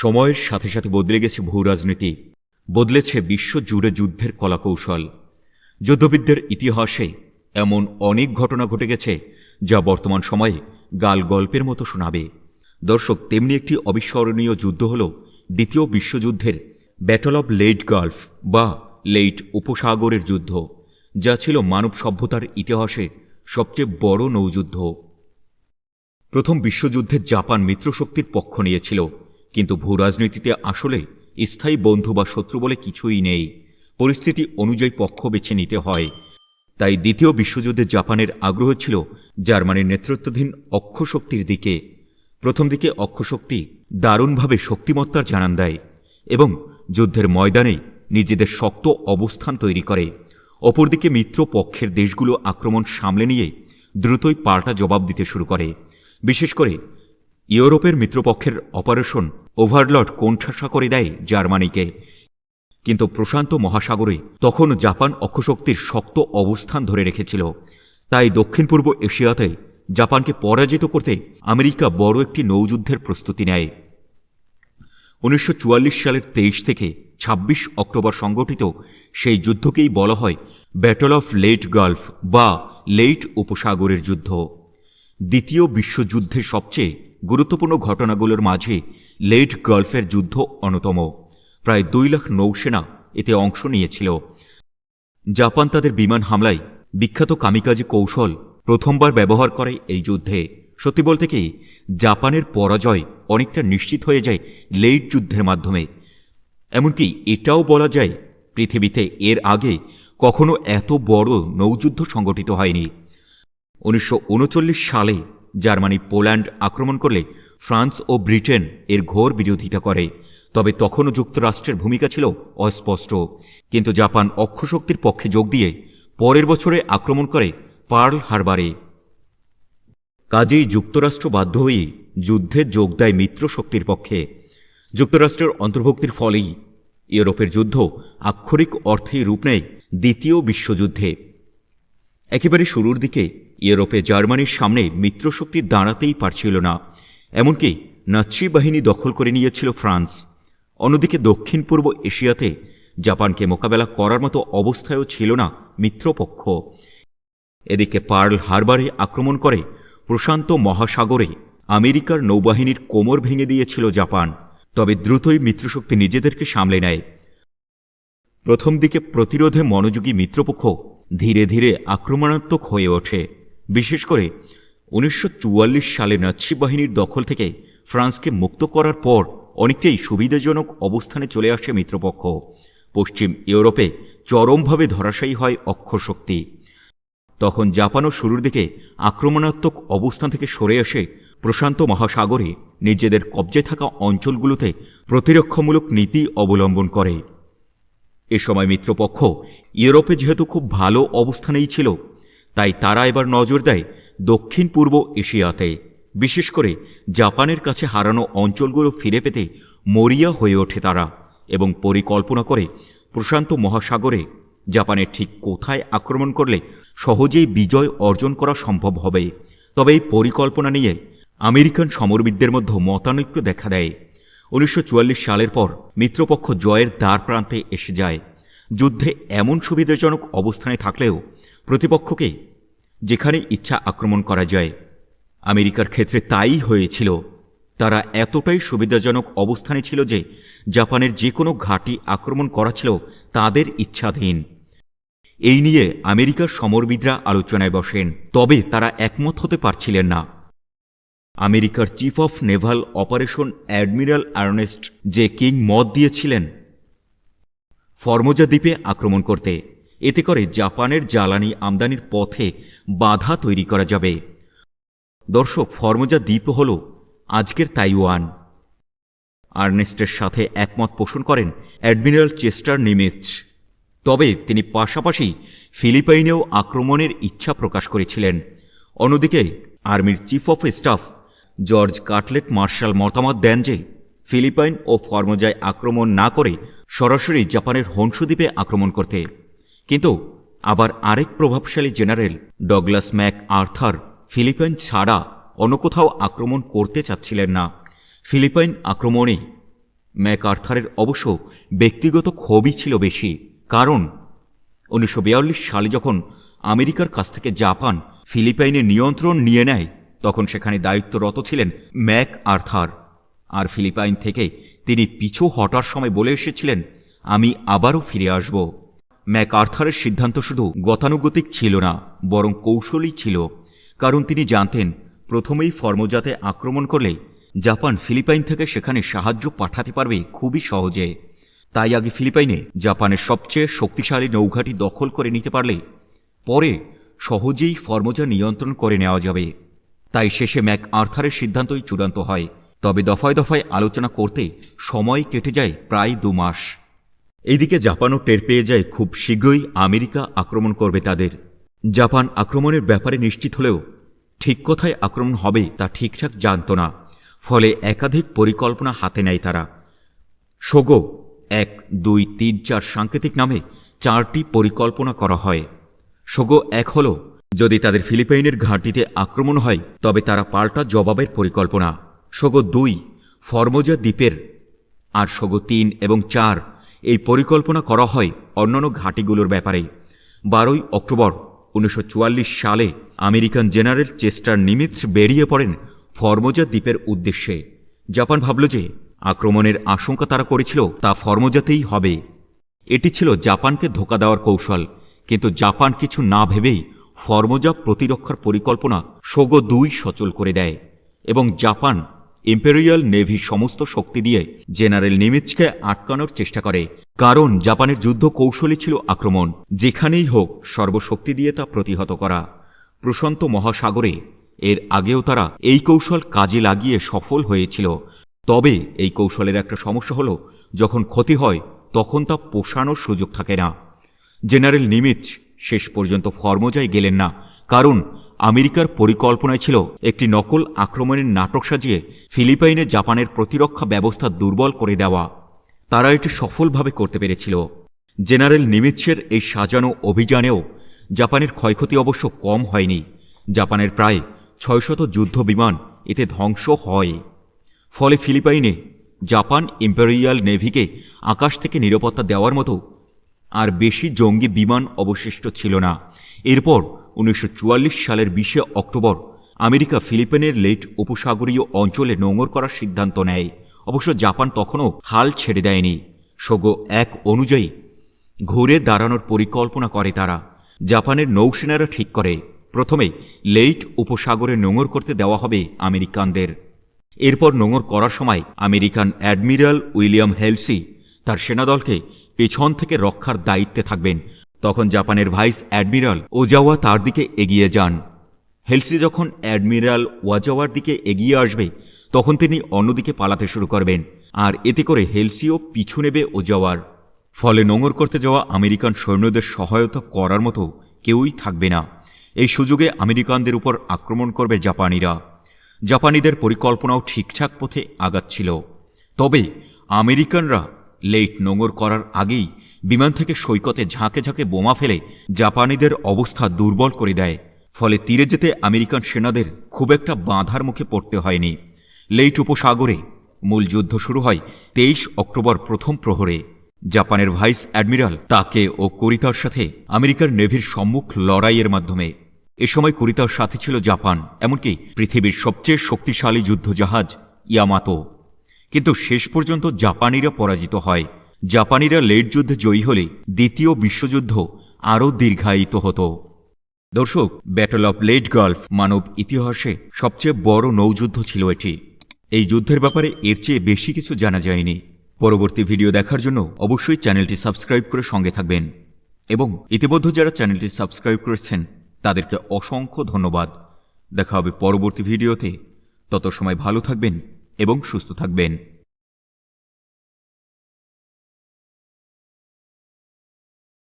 সময়ের সাথে সাথে বদলে গেছে ভূ রাজনীতি, বদলেছে বিশ্ব জুড়ে যুদ্ধের কলাকৌশল। যুদ্ধবিদ্যার ইতিহাসে এমন অনেক ঘটনা ঘটে গেছে, যা বর্তমান সময়ে গাল গল্পের মতো শোনাবে। দর্শক, তেমনি একটি অবিস্মরণীয় যুদ্ধ হল দ্বিতীয় বিশ্বযুদ্ধের ব্যাটল অব লেইট গালফ বা লেইট উপসাগরের যুদ্ধ, যা ছিল মানব সভ্যতার ইতিহাসে সবচেয়ে বড় নৌযুদ্ধ। প্রথম বিশ্বযুদ্ধে জাপান মিত্রশক্তির পক্ষ নিয়েছিল। কিন্তু ভূরাজনীতিতে আসলে স্থায়ী বন্ধু বা শত্রু বলে কিছুই নেই। পরিস্থিতি অনুযায়ী পক্ষ বেছে নিতে হয়। তাই দ্বিতীয় বিশ্বযুদ্ধে জাপানের আগ্রহ ছিল জার্মানির নেতৃত্বাধীন অক্ষশক্তির দিকে। প্রথম দিকে অক্ষশক্তি দারুণভাবে শক্তিমত্তার জানান দেয় এবং যুদ্ধের ময়দানে নিজেদের শক্ত অবস্থান তৈরি করে। অপরদিকে মিত্র পক্ষের দেশগুলো আক্রমণ সামলে নিয়ে দ্রুতই পাল্টা জবাব দিতে শুরু করে। বিশেষ করে ইউরোপের মিত্রপক্ষের অপারেশন ওভারলর্ড কোণঠাসা করে দেয় জার্মানিকে। কিন্তু প্রশান্ত মহাসাগরে তখন জাপান অক্ষশক্তির শক্ত অবস্থান ধরে রেখেছিল। তাই দক্ষিণ পূর্ব এশিয়াতে জাপানকে পরাজিত করতে আমেরিকা বড় একটি নৌযুদ্ধের প্রস্তুতি নেয়। উনিশশো চুয়াল্লিশ সালের তেইশ থেকে ২৬ অক্টোবর সংগঠিত সেই যুদ্ধকেই বলা হয় ব্যাটল অফ লেট গালফ বা লেট উপসাগরের যুদ্ধ। দ্বিতীয় বিশ্বযুদ্ধের সবচেয়ে গুরুত্বপূর্ণ ঘটনাগুলোর মাঝে লেট গালফের যুদ্ধ অন্যতম। প্রায় দুই লাখ নৌসেনা এতে অংশ নিয়েছিল। জাপান তাদের বিমান হামলায় বিখ্যাত কামিকাজি কৌশল প্রথমবার ব্যবহার করে এই যুদ্ধে। সত্যি বলতে কি, জাপানের পরাজয় অনেকটা নিশ্চিত হয়ে যায় লেট যুদ্ধের মাধ্যমে। এমনকি এটাও বলা যায়, পৃথিবীতে এর আগে কখনো এত বড় নৌযুদ্ধ সংগঠিত হয়নি। উনিশশো উনচল্লিশ সালে জার্মানি, পোল্যান্ড আক্রমণ করলে ফ্রান্স ও ব্রিটেন এর ঘোর বিরোধিতা করে। তবে তখনও যুক্তরাষ্ট্রের ভূমিকা ছিল অস্পষ্ট। কিন্তু জাপান অক্ষশক্তির পক্ষে যোগ দিয়ে পরের বছরে আক্রমণ করে পার্ল হারবারে। কাজেই যুক্তরাষ্ট্র বাধ্য হয়ে যুদ্ধে যোগ দেয় মিত্র শক্তির পক্ষে। যুক্তরাষ্ট্রের অন্তর্ভুক্তির ফলেই ইউরোপের যুদ্ধ আক্ষরিক অর্থেই রূপ নেয় দ্বিতীয় বিশ্বযুদ্ধে। একেবারে শুরুর দিকে ইউরোপে জার্মানির সামনে মিত্রশক্তি দাঁড়াতেই পারছিল না। এমনকি নাৎসি বাহিনী দখল করে নিয়েছিল ফ্রান্স। অন্যদিকে দক্ষিণ পূর্ব এশিয়াতে জাপানকে মোকাবেলা করার মতো অবস্থায়ও ছিল না মিত্রপক্ষ। এদিকে পার্ল হারবারে আক্রমণ করে প্রশান্ত মহাসাগরে আমেরিকার নৌবাহিনীর কোমর ভেঙে দিয়েছিল জাপান, তবে দ্রুতই মিত্রশক্তি নিজেদেরকে সামলে নেয়। প্রথম দিকে প্রতিরোধে মনোযোগী মিত্রপক্ষ ধীরে ধীরে আক্রমণাত্মক হয়ে ওঠে। বিশেষ করে উনিশশো চুয়াল্লিশ সালে নাৎসি বাহিনীর দখল থেকে ফ্রান্সকে মুক্ত করার পর অনেকটাই সুবিধাজনক অবস্থানে চলে আসে মিত্রপক্ষ। পশ্চিম ইউরোপে চরমভাবে ধরাশায়ী হয় অক্ষশক্তি তখন জাপানও শুরুর দিকে আক্রমণাত্মক অবস্থান থেকে সরে আসে প্রশান্ত মহাসাগরে নিজেদের কবজে থাকা অঞ্চলগুলোতে প্রতিরক্ষামূলক নীতি অবলম্বন করে। এ সময় মিত্রপক্ষ ইউরোপে যেহেতু খুব ভালো অবস্থানেই ছিল তাই তারা এবার নজর দেয় দক্ষিণ পূর্ব এশিয়াতে। বিশেষ করে জাপানের কাছে হারানো অঞ্চলগুলো ফিরে পেতে মরিয়া হয়ে ওঠে তারা এবং পরিকল্পনা করে প্রশান্ত মহাসাগরে জাপানের ঠিক কোথায় আক্রমণ করলে সহজেই বিজয় অর্জন করা সম্ভব হবে। তবে এই পরিকল্পনা নিয়ে আমেরিকান সমরবিদদের মধ্যে মতানৈক্য দেখা দেয়। উনিশশো চুয়াল্লিশ সালের পর মিত্রপক্ষ জয়ের দ্বার প্রান্তে এসে যায়। যুদ্ধে এমন সুবিধাজনক অবস্থানে থাকলেও প্রতিপক্ষকে যেখানে ইচ্ছা আক্রমণ করা যায়, আমেরিকার ক্ষেত্রে তাই হয়েছিল। তারা এতটাই সুবিধাজনক অবস্থানে ছিল যে জাপানের যে কোনো ঘাঁটি আক্রমণ করা ছিল তাদের ইচ্ছাধীন। এই নিয়ে আমেরিকার সমরবিদরা আলোচনায় বসেন। তবে তারা একমত হতে পারছিলেন না। আমেরিকার chief of naval operation admiral Ernest J King মত দিয়েছিলেন, ফর্মোজা দ্বীপে আক্রমণ করতে। এতে করে জাপানের জ্বালানি আমদানির পথে বাধা তৈরি করা যাবে। দর্শক, ফর্মোজা দ্বীপ হল আজকের তাইওয়ান। আর্নেস্টের সাথে একমত পোষণ করেন অ্যাডমিরাল চেস্টার নিমিচ তবে তিনি পাশাপাশি ফিলিপাইনেও আক্রমণের ইচ্ছা প্রকাশ করেছিলেন। অন্যদিকে, আর্মির chief of staff George Catlett Marshall মতামত দেন যে, ফিলিপাইন ও ফর্মোজায় আক্রমণ না করে সরাসরি জাপানের হংসদ্বীপে আক্রমণ করতে। কিন্তু আবার আরেক প্রভাবশালী general, Douglas MacArthur, Philippine ছাড়া অন্য কোথাও আক্রমণ করতে চাচ্ছিলেন না। ফিলিপাইন আক্রমণে ম্যাক আর্থারের অবশ্য ব্যক্তিগত ক্ষোভই ছিল বেশি। কারণ উনিশশো বিয়াল্লিশ সালে যখন আমেরিকার কাছ থেকে জাপান ফিলিপাইনের নিয়ন্ত্রণ নিয়ে নেয়, তখন সেখানে দায়িত্বরত ছিলেন ম্যাক আর্থার। আর ফিলিপাইন থেকে তিনি পিছু হটার সময় বলে এসেছিলেন, আমি আবারও ফিরে আসব। ম্যাক আর্থারের সিদ্ধান্ত শুধু গতানুগতিক ছিল না, বরং কৌশলই ছিল। কারণ তিনি জানতেন, প্রথমেই ফর্মোজাতে আক্রমণ করলে জাপান ফিলিপাইন থেকে সেখানে সাহায্য পাঠাতে পারবে খুবই সহজে। তাই আগে ফিলিপাইনে জাপানের সবচেয়ে শক্তিশালী নৌঘাটি দখল করে নিতে পারলে পরে সহজেই ফর্মোজা নিয়ন্ত্রণ করে নেওয়া যাবে। তাই শেষে ম্যাক আর্থারের সিদ্ধান্তই চূড়ান্ত হয়। তবে দফায় দফায় আলোচনা করতে সময় কেটে যায় প্রায় দু মাস। এইদিকে জাপানও টের পেয়ে যায় খুব শীঘ্রই আমেরিকা আক্রমণ করবে তাদের। জাপান আক্রমণের ব্যাপারে নিশ্চিত হলেও ঠিক কোথায় আক্রমণ হবে তা ঠিকঠাক জানত না, ফলে একাধিক পরিকল্পনা হাতে নেয় তারা। সোগো, এক, দুই, তিন, চার সাংকেতিক নামে চারটি পরিকল্পনা করা হয়। সোগো এক হল, যদি তাদের ফিলিপাইনের ঘাঁটিতে আক্রমণ হয়, তবে তারা পাল্টা জবাবের পরিকল্পনা। সোগো দুই, ফর্মোজা দ্বীপের। আর সোগো তিন এবং চার এই পরিকল্পনা করা হয় অন্যান্য ঘাঁটিগুলোর ব্যাপারে বারোই অক্টোবর, উনিশশো চুয়াল্লিশ সালে আমেরিকান জেনারেল চেস্টার নিমিটস বেরিয়ে পড়েন ফর্মোজা দ্বীপের উদ্দেশ্যে। জাপান ভাবল যে, আক্রমণের আশঙ্কা তারা করেছিল তা ফর্মোজাতেই হবে। এটি ছিল জাপানকে ধোকা দেওয়ার কৌশল, কিন্তু জাপান কিছু না ভেবেই ফর্মোজা প্রতিরক্ষার পরিকল্পনা সোগো দুই সচল করে দেয় এবং জাপান ইম্পেরিয়াল নেভি সমস্ত শক্তি দিয়ে জেনারেল নিমিৎসকে আটকানোর চেষ্টা করে। কারণ জাপানের যুদ্ধ কৌশলী ছিল আক্রমণ, যেখানেই হোক সর্বশক্তি দিয়ে তা প্রতিহত করা। প্রশান্ত মহাসাগরে এর আগেও তারা এই কৌশল কাজে লাগিয়ে সফল হয়েছিল। তবে এই কৌশলের একটা সমস্যা হলো, যখন ক্ষতি হয়, তখন তা পোষানোর সুযোগ থাকে না। জেনারেল নিমিচ শেষ পর্যন্ত ফর্মোজায় গেলেন না, কারণ আমেরিকার পরিকল্পনায় ছিল একটি নকল আক্রমণের নাটক সাজিয়ে ফিলিপাইনে জাপানের প্রতিরক্ষা ব্যবস্থা দুর্বল করে দেওয়া। তারা এটি সফলভাবে করতে পেরেছিল। জেনারেল নিমিৎসের এই সাজানো অভিযানেও জাপানের ক্ষয়ক্ষতি অবশ্য কম হয়নি। জাপানের প্রায় ছয়শত যুদ্ধ বিমান এতে ধ্বংস হয়। ফলে ফিলিপাইনে জাপান ইম্পেরিয়াল নেভিকে আকাশ থেকে নিরাপত্তা দেওয়ার মতো আর বেশি জঙ্গি বিমান অবশিষ্ট ছিল না। এরপর উনিশশো চুয়াল্লিশ সালের বিশে অক্টোবর আমেরিকা ফিলিপাইনের লেট উপসাগরীয় অঞ্চলে নোঙর করার সিদ্ধান্ত নেয়। অবশ্য জাপান তখনও হাল ছেড়ে দেয়নি। সোগো এক অনুযায়ী, ঘুরে দাঁড়ানোর পরিকল্পনা করে তারা। জাপানের নৌসেনারা ঠিক করে, প্রথমে লেইট উপসাগরে নোঙর করতে দেওয়া হবে আমেরিকানদের। এরপর নোঙর করার সময় আমেরিকান অ্যাডমিরাল উইলিয়াম হেলসি তার সেনাদলকে পেছন থেকে রক্ষার দায়িত্বে থাকবেন। তখন জাপানের ভাইস অ্যাডমিরাল ওজাওয়া তার দিকে এগিয়ে যান। হেলসি যখন অ্যাডমিরাল ওয়াজাওয়ার দিকে এগিয়ে আসবে, তখন তিনি অন্যদিকে পালাতে শুরু করবেন, আর এতে করে হেলসিও পিছু নেবে ওজাওয়ার। ফলে নোঙর করতে যাওয়া আমেরিকান সৈন্যদের সহায়তা করার মতো কেউই থাকবে না। এই সুযোগে আমেরিকানদের উপর আক্রমণ করবে জাপানিরা। জাপানিদের পরিকল্পনাও ঠিকঠাক পথে আগাচ্ছিল। তবে আমেরিকানরা লেট নোঙর করার আগেই বিমান থেকে সৈকতে ঝাঁকে ঝাঁকে বোমা ফেলে জাপানিদের অবস্থা দুর্বল করে দেয়। ফলে তীরে যেতে আমেরিকান সেনাদের খুব একটা বাঁধার মুখে পড়তে হয়নি। লেইট উপসাগরে মূল যুদ্ধ শুরু হয় তেইশ অক্টোবর প্রথম প্রহরে। জাপানের ভাইস অ্যাডমিরাল তাকে ও করিতার সাথে আমেরিকার নেভির সম্মুখ লড়াইয়ের মাধ্যমে। এ সময় কোরিতার সাথে ছিল জাপান, এমনকি পৃথিবীর সবচেয়ে শক্তিশালী যুদ্ধজাহাজ ইয়ামাতো। কিন্তু শেষ পর্যন্ত জাপানিরা পরাজিত হয়। জাপানিরা লেট যুদ্ধে জয়ী হলে দ্বিতীয় বিশ্বযুদ্ধ আরও দীর্ঘায়িত হতো। দর্শক ব্যাটল অফ লেট গালফ মানব ইতিহাসে সবচেয়ে বড় নৌযুদ্ধ ছিল এটি। এই যুদ্ধের ব্যাপারে এর চেয়ে বেশি কিছু জানা যায়নি। পরবর্তী ভিডিও দেখার জন্য অবশ্যই চ্যানেলটি সাবস্ক্রাইব করে সঙ্গে থাকবেন। এবং ইতিমধ্যে যারা চ্যানেলটি সাবস্ক্রাইব করেছেন, তাদেরকে অসংখ্য ধন্যবাদ। দেখা হবে পরবর্তী ভিডিওতে। তত সময় ভালো থাকবেন এবং সুস্থ থাকবেন।